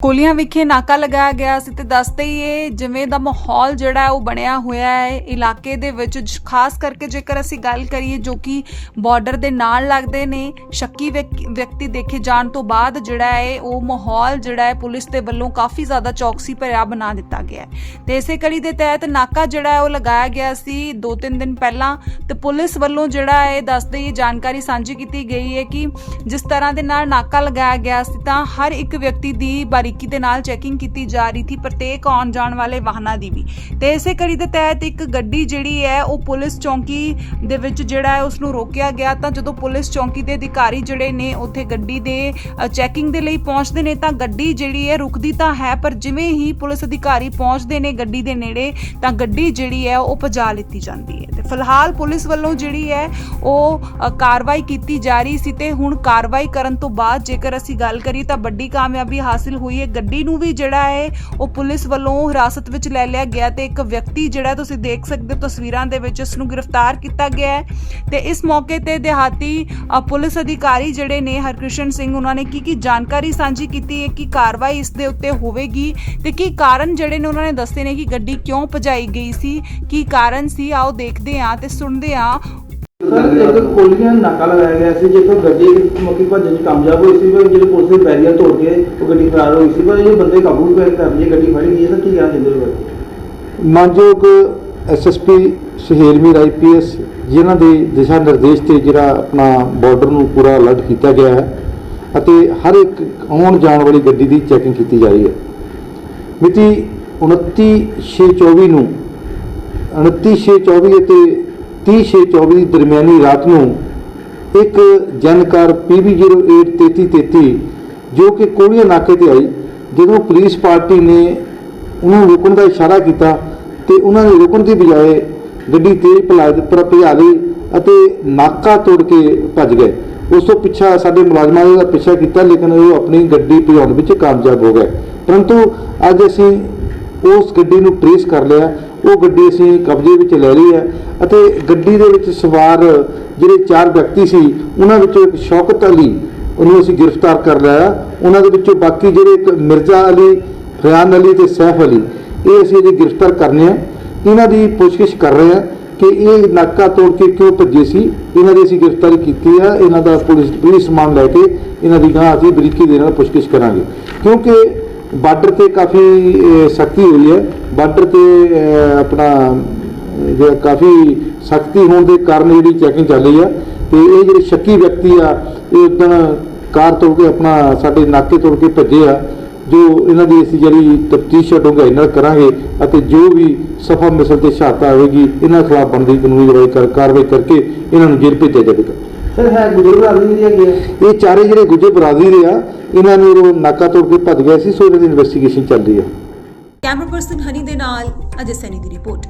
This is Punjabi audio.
ਕੋਲੀਆਂ ਵਿਖੇ ਨਾਕਾ ਲਗਾਇਆ ਗਿਆ ਸੀ ਤੇ ਦੱਸਦੇ ਹੀ ਇਹ ਜਿਵੇਂ ਦਾ ਮਾਹੌਲ ਜਿਹੜਾ ਉਹ ਬਣਿਆ ਹੋਇਆ ਹੈ, ਇਲਾਕੇ ਦੇ ਵਿੱਚ ਖਾਸ ਕਰਕੇ ਜੇਕਰ ਅਸੀਂ ਗੱਲ ਕਰੀਏ ਜੋ ਕਿ ਬਾਰਡਰ ਦੇ ਨਾਲ ਲੱਗਦੇ ਨੇ, ਸ਼ੱਕੀ ਵਿਅਕਤੀ ਦੇਖੇ ਜਾਣ ਤੋਂ ਬਾਅਦ ਜਿਹੜਾ ਹੈ ਉਹ ਮਾਹੌਲ ਜਿਹੜਾ ਹੈ ਪੁਲਿਸ ਦੇ ਵੱਲੋਂ ਕਾਫੀ ਜ਼ਿਆਦਾ ਚੌਕਸੀ ਭਰਿਆ ਬਣਾ ਦਿੱਤਾ ਗਿਆ ਹੈ। ਤੇ ਇਸੇ ਕੜੀ ਦੇ ਤਹਿਤ ਨਾਕਾ ਜਿਹੜਾ ਹੈ ਉਹ ਲਗਾਇਆ ਗਿਆ ਸੀ 2-3 ਦਿਨ ਪਹਿਲਾਂ ਤੇ ਪੁਲਿਸ ਵੱਲੋਂ ਜਿਹੜਾ ਹੈ ਦੱਸਦੇ ਹੀ ਜਾਣਕਾਰੀ ਸਾਂਝੀ ਕੀਤੀ ਗਈ ਹੈ ਕਿ ਜਿਸ ਤਰ੍ਹਾਂ ਦੇ ਨਾਲ ਨਾਕਾ ਲਗਾਇਆ ਗਿਆ ਸੀ ਤਾਂ ਹਰ ਇੱਕ ਵਿਅਕਤੀ ਦੀ ਬਾਰੀਕੀ ਦੇ ਨਾਲ ਚੈਕਿੰਗ ਕੀਤੀ ਜਾ ਰਹੀ ਸੀ ਪ੍ਰਤੇਕ ਆਉਣ ਜਾਣ ਵਾਲੇ ਵਾਹਨਾਂ ਦੀ ਵੀ। ਤੇ ਇਸੇ ਕੜੀ ਦੇ ਤਹਿਤ ਇੱਕ ਗੱਡੀ ਜਿਹੜੀ ਹੈ, ਉਹ ਪੁਲਿਸ ਚੌਂਕੀ ਦੇ ਵਿੱਚ ਜਿਹੜਾ ਹੈ ਉਸ ਨੂੰ ਰੋਕਿਆ ਗਿਆ ਤਾਂ ਜਦੋਂ ਪੁਲਿਸ ਚੌਂਕੀ ਦੇ ਅਧਿਕਾਰੀ ਜਿਹੜੇ ਨੇ, ਉੱਥੇ ਗੱਡੀ ਦੇ ਚੈਕਿੰਗ ਦੇ ਲਈ ਪਹੁੰਚਦੇ ਨੇ ਤਾਂ ਗੱਡੀ ਜਿਹੜੀ ਹੈ, ਰੁਕਦੀ ਤਾਂ ਹੈ, ਪਰ ਜਿਵੇਂ ਹੀ ਪੁਲਿਸ ਅਧਿਕਾਰੀ ਪਹੁੰਚਦੇ ਨੇ ਗੱਡੀ ਦੇ ਨੇੜੇ, ਤਾਂ ਗੱਡੀ ਜਿਹੜੀ ਹੈ, ਉਹ ਭਜਾ ਲਿੱਤੀ ਜਾਂਦੀ ਹੈ। ਤੇ ਫਿਲਹਾਲ ਪੁਲਿਸ ਵੱਲੋਂ ਜਿਹੜੀ ਹੈ, ਉਹ ਕਾਰਵਾਈ ਕੀਤੀ ਜਾ ਰਹੀ ਸੀ ਤੇ ਹੁਣ ਕਾਰਵਾਈ ਕਰਨ ਤੋਂ ਬਾਅਦ ਜੇਕਰ ਅਸੀਂ ਗੱਲ ਕਰੀਏ ਤਾਂ ਵੱਡੀ ਕਾਮਯਾਬੀ ਹਾਸਿਲ ਹੋਈ ਹੈ ਗੱਡੀ ਨੂੰ ਵੀ ਜਿਹੜਾ ਹੈ, ਉਹ ਪੁਲਿਸ ਵੱਲੋਂ ਹਿਰਾਸਤ ਵਿੱਚ ਲੈ ਲਿਆ ਗਿਆ ਤੇ ਇੱਕ ਵਿਅਕਤੀ ਜਿਹੜਾ ਤੁਸੀਂ ਦੇਖ ਸਕਦੇ ਹੋ ਤਸਵੀਰਾਂ ਦੇ ਵਿੱਚ ਇਸ ਨੂੰ ਗ੍ਰਿਫਤਾਰ ਕੀਤਾ ਗਿਆ ਹੈ। ਤੇ ਇਸ ਮੌਕੇ ਤੇ ਦਿਹਾਤੀ ਪੁਲਿਸ ਅਧਿਕਾਰੀ ਜਿਹੜੇ ਨੇ ਹਰਕ੍ਰਿਸ਼ਨ ਸਿੰਘ, ਉਹਨਾਂ ਨੇ ਕੀ ਕੀ ਜਾਣਕਾਰੀ ਸਾਂਝੀ ਕੀਤੀ ਹੈ, ਕਿ ਕਾਰਵਾਈ ਇਸ ਦੇ ਉੱਤੇ ਹੋਵੇਗੀ ਤੇ ਕੀ ਕਾਰਨ ਜਿਹੜੇ ਨੇ ਉਹਨਾਂ ਨੇ ਦੱਸੇ ਨੇ ਕਿ ਗੱਡੀ ਕਿਉਂ ਭਜਾਈ ਗਈ ਸੀ, ਕੀ ਕਾਰਨ ਸੀ? ਆਓ ਦੇਖਦੇ ਹਾਂ ਤੇ ਸੁਣਦੇ ਹਾਂ ਸਰ, ਇੱਕ ਕੋਲੀਆਂ ਨਾਕਾ ਲਗਾਇਆ ਗਿਆ ਸੀ, ਜਿੱਥੋਂ ਗੱਡੀ ਮੌਕੇ ਭੱਜਣ 'ਚ ਕਾਮਯਾਬ ਹੋਈ ਸੀ, ਪਰ ਜਿਹੜੇ ਪੁਲਿਸ ਦੇ ਬੈਰੀਅਰ ਤੋੜ ਕੇ ਉਹ ਗੱਡੀ ਫਰਾਰ ਹੋਈ ਸੀ, ਪਰ ਇਹ ਬੰਦੇ ਕਾਬੂ ਕਰ ਕਰ ਲਈ ਗੱਡੀ ਫੜੀ ਗਈ ਹੈ, ਤਾਂ ਕੀ ਕਹਿਣਾ ਚਾਹੁੰਦੇ ਹੋ ਮਾਨਯੋਗ ਐਸਐਸਪੀ ਸੁਹੇਲ ਆਈਪੀਐਸ ਜਿਨ੍ਹਾਂ ਦੇ ਦਿਸ਼ਾ ਨਿਰਦੇਸ਼ ਤੇ ਜਿਹੜਾ ਆਪਣਾ ਬਾਰਡਰ ਨੂੰ ਪੂਰਾ ਅਲਰਟ ਕੀਤਾ ਗਿਆ ਹੈ, ਅਤੇ ਹਰ ਇੱਕ ਆਉਣ ਜਾਣ ਵਾਲੀ ਗੱਡੀ ਦੀ ਚੈਕਿੰਗ ਕੀਤੀ ਜਾ ਰਹੀ ਹੈ। ਮਿਤੀ 29/6/24 ਨੂੰ 29/6/24 ਅਤੇ 30/6/24 ਦੀ ਦਰਮਿਆਨੀ ਰਾਤ ਨੂੰ ਇੱਕ ਜਨਕਾਰ PB083333 ਜੋ ਕਿ ਕੋਲੀਆ ਨਾਕੇ ਤੇ ਆਈ, ਜਦੋਂ ਪੁਲਿਸ ਪਾਰਟੀ ਨੇ ਉਹਨੂੰ ਰੁਕਣ ਦਾ ਇਸ਼ਾਰਾ ਕੀਤਾ ਤੇ ਉਹਨਾਂ ਨੇ ਰੁਕਣ ਦੀ ਬਜਾਏ ਗੱਡੀ ਤੇਜ਼ ਭਲਾ ਪਰ ਭਜਾ ਲਈ ਅਤੇ ਨਾਕਾ ਤੋੜ ਕੇ ਭੱਜ ਗਏ। ਉਸ ਤੋਂ ਪਿੱਛਾ ਸਾਡੇ ਮੁਲਾਜ਼ਮਾਂ ਨੇ ਦਾ ਪਿੱਛਾ ਕੀਤਾ, ਲੇਕਿਨ ਉਹ ਆਪਣੀ ਗੱਡੀ ਭਜਾਉਣ ਵਿੱਚ ਕਾਮਯਾਬ ਹੋ ਗਏ। ਪਰੰਤੂ ਅੱਜ ਅਸੀਂ ਉਸ ਗੱਡੀ ਨੂੰ ਟਰੇਸ ਕਰ ਲਿਆ। ਉਹ ਗੱਡੀ ਅਸੀਂ ਕਬਜ਼ੇ ਵਿੱਚ ਲੈ ਲਈ ਹੈ ਅਤੇ ਗੱਡੀ ਦੇ ਵਿੱਚ ਸਵਾਰ ਜਿਹੜੇ ਚਾਰ ਵਿਅਕਤੀ ਸੀ, ਉਹਨਾਂ ਵਿੱਚੋਂ ਇੱਕ ਸ਼ੌਕਤ ਅਲੀ, ਉਹਨੂੰ ਅਸੀਂ ਗ੍ਰਿਫਤਾਰ ਕਰ ਲਿਆ। ਉਹਨਾਂ ਦੇ ਵਿੱਚੋਂ ਬਾਕੀ ਜਿਹੜੇ ਇੱਕ ਮਿਰਜ਼ਾ ਅਲੀ, ਰਿਆਨ ਅਲੀ ਤੇ ਸੈਫ ਅਲੀ, ਇਹ ਅਸੀਂ ਅਜੇ ਗ੍ਰਿਫਤਾਰ ਕਰਨੇ ਆ। ਇਹਨਾਂ ਦੀ ਪੁੱਛਗਿੱਛ ਕਰ ਰਹੇ ਆ ਕਿ ਇਹ ਨਾਕਾ ਤੋੜ ਕੇ ਕਿਉਂ ਭੱਜੇ ਸੀ? ਇਹਨਾਂ ਦੀ ਅਸੀਂ ਗ੍ਰਿਫਤਾਰੀ ਕੀਤੀ ਹੈ ਇਹਨਾਂ ਦਾ ਪੁਲਿਸ ਪੁਲਿਸ ਸਮਾਨ ਲੈ ਕੇ ਇਹਨਾਂ ਦੀ ਗਾਂ ਅਸੀਂ ਬਰੀਕੀ ਦੇ ਨਾਲ ਪੁੱਛਗਿੱਛ ਕਰਾਂਗੇ। ਕਿਉਂਕਿ ਬਾਰਡਰ ਤੇ ਕਾਫੀ ਸਖਤੀ ਹੋਈ ਹੈ। ਬਾਰਡਰ ਤੇ ਆਪਣਾ ਜਿਹੜਾ ਕਾਫੀ ਸਖਤੀ ਹੋਣ ਦੇ ਕਾਰਨ ਜਿਹੜੀ ਚੈਕਿੰਗ ਚੱਲ ਰਹੀ ਆ ਤੇ ਇਹ ਜਿਹੜੇ ਸ਼ੱਕੀ ਵਿਅਕਤੀ ਆ, ਇਹ ਉਦੋਂ ਕਾਰ ਤੋੜ ਕੇ ਆਪਣਾ ਸਾਡੇ ਨਾਕੇ ਤੋੜ ਕੇ ਭੱਜੇ ਆ, ਜੋ ਇਹਨਾਂ ਦੀ ਅਸੀਂ ਜਿਹੜੀ ਤਫਤੀਸ਼ ਡੂੰਘਾਈ ਨਾਲ ਕਰਾਂਗੇ ਅਤੇ ਜੋ ਵੀ ਸਫਾ ਮਿਸਲ ਤੇ ਸ਼ਹਾਦਤ ਆਵੇਗੀ ਇਹਨਾਂ ਖਿਲਾਫ ਬਣਦੀ ਕਾਨੂੰਨੀ ਕਰ ਕਾਰਵਾਈ ਕਰਕੇ ਇਹਨਾਂ ਨੂੰ ਜੇਲ੍ਹ ਭੇਜਿਆ ਜਾਵੇਗਾ। ਸਰ ਹੈ ਗੁਜਰ ਬਰਾਦਰੀ ਦੀ ਹੈਗੀ। ਹੈ ਇਹ ਚਾਰੇ ਜਿਹੜੇ ਗੁੱਜਰ ਬਰਾਦਰੀ ਦੇ ਆ ਇਹਨਾਂ ਨੇ ਉਹ ਨਾਕਾ ਤੋੜ ਕੇ ਭੱਜ ਗਏ ਸੀ ਸੋ ਇਹਨਾਂ ਦੀ ਇਨਵੈਸਟੀਗੇਸ਼ਨ ਚੱਲ ਰਹੀ ਹੈ ਕੈਮਰਾ ਪਰਸਨ ਹਨੀ ਦੇ ਨਾਲ ਅਜੇ ਸੈਨੀ ਦੀ ਰਿਪੋਰਟ